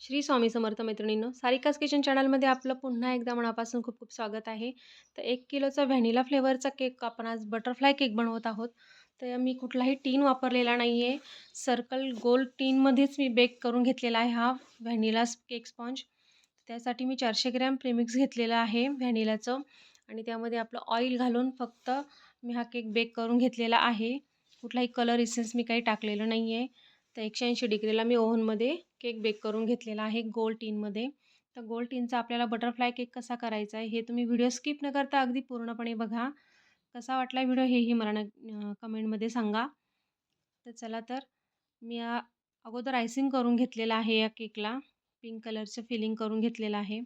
श्री स्वामी समर्थ मैत्रिणींनो सारिकास किचन चॅनलमध्ये आपलं पुन्हा एकदा मनापासून खूप खूप स्वागत आहे. तर एक किलोचा व्हॅनिला फ्लेवरचा केक आपण आज बटरफ्लाय केक बनवत आहोत. तर मी कुठलाही टीन वापरलेला नाही आहे सर्कल गोल टीनमध्येच मी बेक करून घेतलेला आहे हा व्हॅनिला केक स्पॉन्ज. त्यासाठी मी चारशे ग्रॅम प्रीमिक्स घेतलेला आहे व्हॅनिलाचं आणि त्यामध्ये आपलं ऑइल घालून फक्त मी हा केक बेक करून घेतलेला आहे. कुठलाही कलर इसेन्स मी काही टाकलेलं नाही आहे तर एकशे ऐंशी डिग्रीला मी ओव्हनमध्ये केक बेक करून घेतलेला आहे गोल टीनमध्ये तर गोल टीनचा आपल्याला बटरफ्लाय केक कसा करायचा आहे हे तुम्ही व्हिडिओ स्किप न करता अगदी पूर्णपणे बघा. कसा वाटला व्हिडिओ हेही मला न कमेंटमध्ये सांगा. तर चला तर मी अगोदर आयसिंग करून घेतलेलं आहे या केकला. पिंक कलरचं फिलिंग करून घेतलेलं आहे.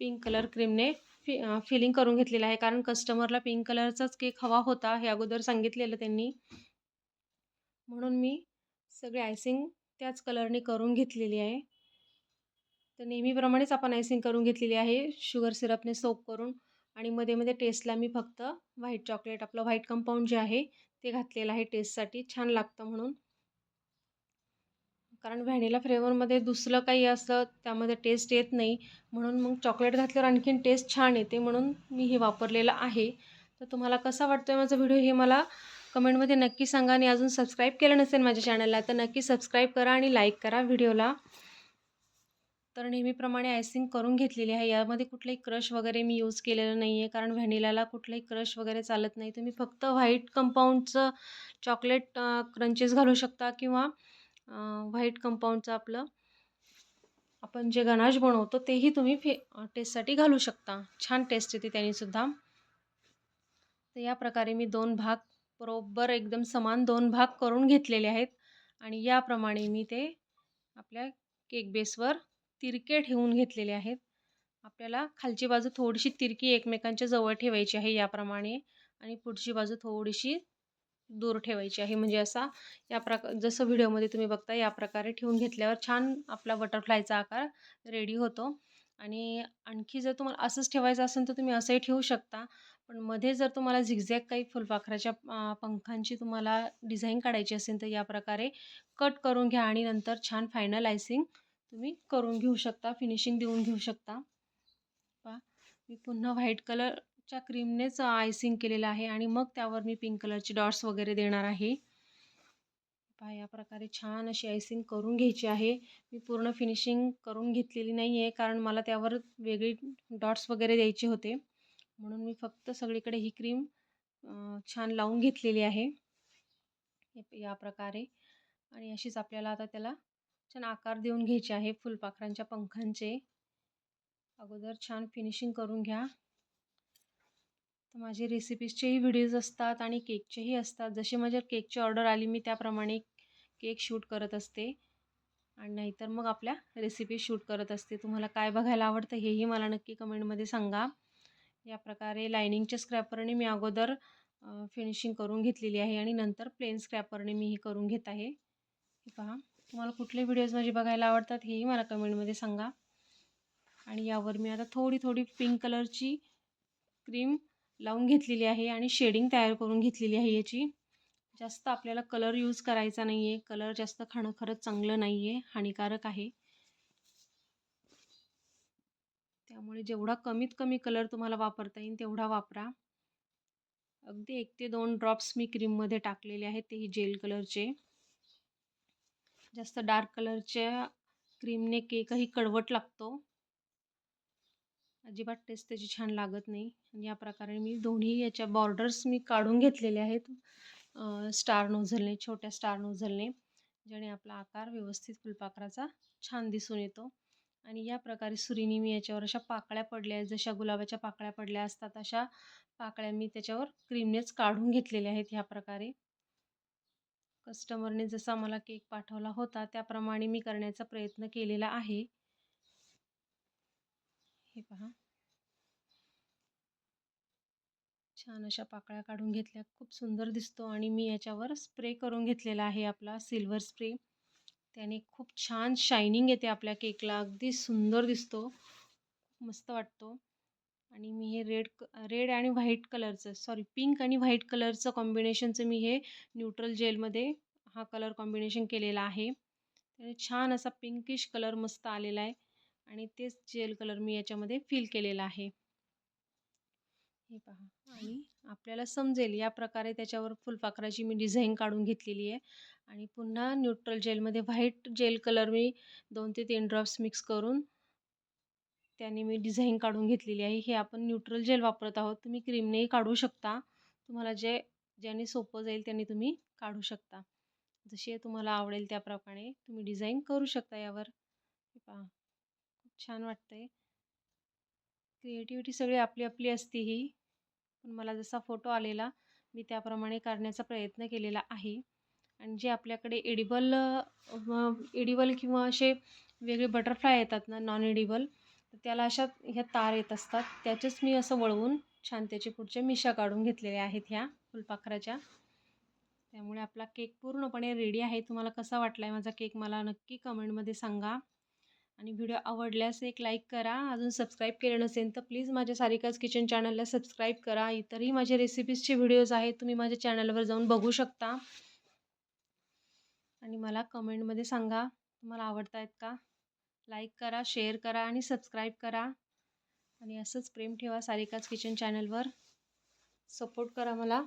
पिंक कलर क्रीमने फि फिलिंग करून घेतलेलं आहे कारण कस्टमरला पिंक कलरचाच केक हवा होता हे अगोदर सांगितलेलं त्यांनी. म्हणून मी सगळे आयसिंग त्याच कलरने करून घेतलेली आहे. तर नेहमीप्रमाणेच आपण आयसिंग करून घेतलेली आहे. शुगर सिरपने सोप करून आणि मध्ये मध्ये टेस्टला मी फक्त व्हाईट चॉकलेट आपलं व्हाईट कंपाऊंड जे आहे ते घातलेलं आहे टेस्टसाठी छान लागतं म्हणून. कारण व्हॅनिला फ्लेवरमध्ये दुसरं काही असं त्यामध्ये टेस्ट येत नाही. म्हणून मग चॉकलेट घातल्यावर आणखीन टेस्ट छान येते म्हणून मी हे वापरलेलं आहे. तर तुम्हाला कसा वाटतो आहे माझा व्हिडिओ हे मला कमेंटमध्ये नक्की सांगा आणि अजून सबस्क्राईब केलं नसेल माझ्या चॅनलला तर नक्की सबस्क्राईब करा आणि लाईक करा व्हिडिओला तर नेहमीप्रमाणे आयसिंग करून घेतलेली आहे. यामध्ये कुठलंही क्रश वगैरे मी यूज केलेलं नाही आहे कारण व्हॅनिलाला कुठलंही क्रश वगैरे चालत नाही. तुम्ही फक्त व्हाईट कंपाऊंडचं चॉकलेट क्रंचेस घालू शकता किंवा व्हाईट कंपाऊंडचं आपलं आपण जे गणाश बनवतो तेही तुम्ही फे टेस्टसाठी घालू शकता. छान टेस्ट येते त्यांनीसुद्धा. तर या प्रकारे मी दोन भाग बरोबर एकदम समान दोन भाग करून घेतलेले आहेत. आणि याप्रमाणे मी ते आपल्या केक बेसवर तिरके ठेवून घेतलेले आहेत. आपल्याला खालची बाजू थोडीशी तिरकी एकमेकांच्या जवळ ठेवायची आहे याप्रमाणे आणि पुढची बाजू थोडीशी दूर ठेवायची आहे. म्हणजे असा या प्रकार जसं व्हिडिओमध्ये तुम्ही बघता या प्रकारे ठेवून घेतल्यावर छान आपला बटरफ्लायचा आकार रेडी होतो. आणि आणखी जर तुम्हाला असंच ठेवायचं असेल तर तुम्ही असंही ठेवू शकता. पण मध्ये जर तुम्हाला झिगझॅग काही फुलपाखराच्या पंखांची तुम्हाला डिझाईन काढायची असेल तर या प्रकारे कट करून घ्या आणि नंतर छान फायनल आयसिंग तुम्ही करून घेऊ शकता फिनिशिंग देऊन घेऊ शकता. पा मी पुन्हा व्हाईट कलरच्या क्रीमनेच आयसिंग केलेलं आहे आणि मग त्यावर मी पिंक कलरचे डॉट्स वगैरे देणार आहे. पहा या प्रकारे छान अशी आयसिंग करून घ्यायची आहे. मी पूर्ण फिनिशिंग करून घेतलेली नाही आहे कारण मला त्यावर वेगळी डॉट्स वगैरे द्यायचे होते. म्हणून मी फक्त सगळीकडे ही क्रीम छान लावून घेतलेली आहे. या प्रकारे. आणि अशीच आपल्याला आता त्याला छान आकार देऊन घ्यायचे आहे फुलपाखरांच्या पंखांचे. अगोदर छान फिनिशिंग करून घ्या. तर माझे रेसिपीजचेही व्हिडिओज असतात आणि केकचेही असतात. जसे माझ्या केकची ऑर्डर आली मी त्याप्रमाणे केक शूट करत असते. आणि नाहीतर मग आपल्या रेसिपी शूट करत असते. तुम्हाला काय बघायला आवडतं हेही मला नक्की कमेंटमध्ये सांगा. या प्रकारे लायनिंगच्या स्क्रॅपरने मी अगोदर फिनिशिंग करून घेतलेली आहे आणि नंतर प्लेन स्क्रॅपरने मी ही करून घेत आहे. हे पहा तुम्हाला कुठले व्हिडिओज माझे बघायला आवडतात हेही मला कमेंटमध्ये सांगा. आणि यावर मी आता थोडी थोडी पिंक कलरची क्रीम लावून घेतलेली आहे आणि शेडिंग तयार करून घेतलेली आहे याची. जास्त आपल्याला कलर यूज करायचा नाही आहे कलर जास्त खाणं खरंच चांगलं नाही आहे हानिकारक आहे. त्यामुळे जेवढा कमीत कमी कलर तुम्हाला वापरता येईल तेवढा वापरा. अगदी एक ते दोन ड्रॉप्स मी क्रीममध्ये टाकलेले आहेत तेही जेल कलरचे जास्त डार्क कलरच्या क्रीमने केकही कडवट लागतो. अजिबात टेस्ट त्याची छान लागत नाही. आणि या प्रकारे मी दोन्ही याच्या बॉर्डर्स मी काढून घेतलेले आहेत. स्टार नोझलने छोट्या स्टार नोझलने ज्याने आपला आकार व्यवस्थित फुलपाखराचा छान दिसून येतो. आणि या प्रकारे सुरीने मी याच्यावर अशा पाकळ्या पडल्या जशा गुलाबाच्या पाकळ्या पडल्या असतात अशा पाकळ्या मी त्याच्यावर क्रीमनेच काढून घेतलेल्या आहेत ह्या प्रकारे. कस्टमरने जसा मला केक पाठवला होता त्याप्रमाणे मी करण्याचा प्रयत्न केलेला आहे. हे पहा. छान अशा पाकळ्या काढून घेतल्या. खूप सुंदर दिसतो आणि मी याच्यावर स्प्रे करून घेतलेला आहे आपला सिल्वर स्प्रे. त्याने खूप छान शायनिंग येते आपल्या केकला. अगदी सुंदर दिसतो. मस्त वाटतो. आणि मी हे रेड रेड आणि व्हाईट कलरचं सॉरी पिंक आणि व्हाईट कलरचं कॉम्बिनेशनचं मी हे न्यूट्रल जेलमध्ये हा कलर कॉम्बिनेशन केलेला आहे. त्याने छान असा पिंकिश कलर मस्त आलेला आहे. आणि तेच जेल कलर मी याच्यामध्ये फिल केलेला आहे. हे पहा. आणि आपल्याला समजेल या प्रकारे त्याच्यावर फुलपाखराची मी डिझाईन काढून घेतलेली आहे. आणि पुन्हा न्यूट्रल जेलमध्ये व्हाईट जेल कलर मी दोन ते तीन ड्रॉप्स मिक्स करून त्याने मी डिझाईन काढून घेतलेली आहे. हे आपण न्यूट्रल जेल वापरत आहोत. तुम्ही क्रीमनेही काढू शकता. तुम्हाला जे ज्याने सोपं जाईल त्याने तुम्ही काढू शकता. जसे तुम्हाला आवडेल त्याप्रमाणे तुम्ही डिझाईन करू शकता यावर. पहा. छान वाटतंय. क्रिएटिव्हिटी सगळी आपली आपली असते ही. पण मला जसा फोटो आलेला मी त्याप्रमाणे काढण्याचा प्रयत्न केलेला आहे. आणि जे आपल्याकडे एडिबल एडिबल किंवा असे वेगळे बटरफ्लाय येतात ना नॉन एडिबल तर त्याला अशा ह्या तार येत असतात. त्याचेच मी असं वळवून छान त्याचे पुढच्या मिशा काढून घेतलेल्या आहेत ह्या फुलपाखराच्या. त्यामुळे आपला केक पूर्णपणे रेडी आहे. तुम्हाला कसा वाटला आहे माझा केक मला नक्की कमेंटमध्ये सांगा. आणि व्हिडिओ आवडल्यास एक लाईक करा. अजून सबस्क्राईब केलं नसेल तर प्लीज माझ्या सारिकाज किचन चॅनलला सबस्क्राईब करा. इतरही माझे रेसिपीजचे व्हिडिओज आहेत तुम्ही माझ्या चॅनलवर जाऊन बघू शकता. आणि मला कमेंटमध्ये सांगा तुम्हाला आवडत आहेत का? लाईक करा शेअर करा आणि सबस्क्राईब करा. आणि असंच प्रेम ठेवा सारिकाज किचन चॅनलवर. सपोर्ट करा मला.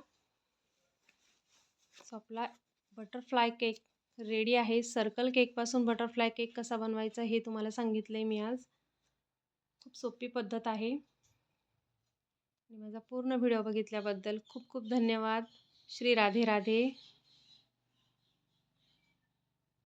सो आपला बटरफ्लाय केक. रेडी आहे. सर्कल केकपासून बटरफ्लाय केक कसा बनवायचा हे तुम्हाला सांगितलं आहे मी आज. खूप सोपी पद्धत आहे. आणि माझा पूर्ण व्हिडिओ बघितल्याबद्दल खूप खूप धन्यवाद. श्री राधे राधे.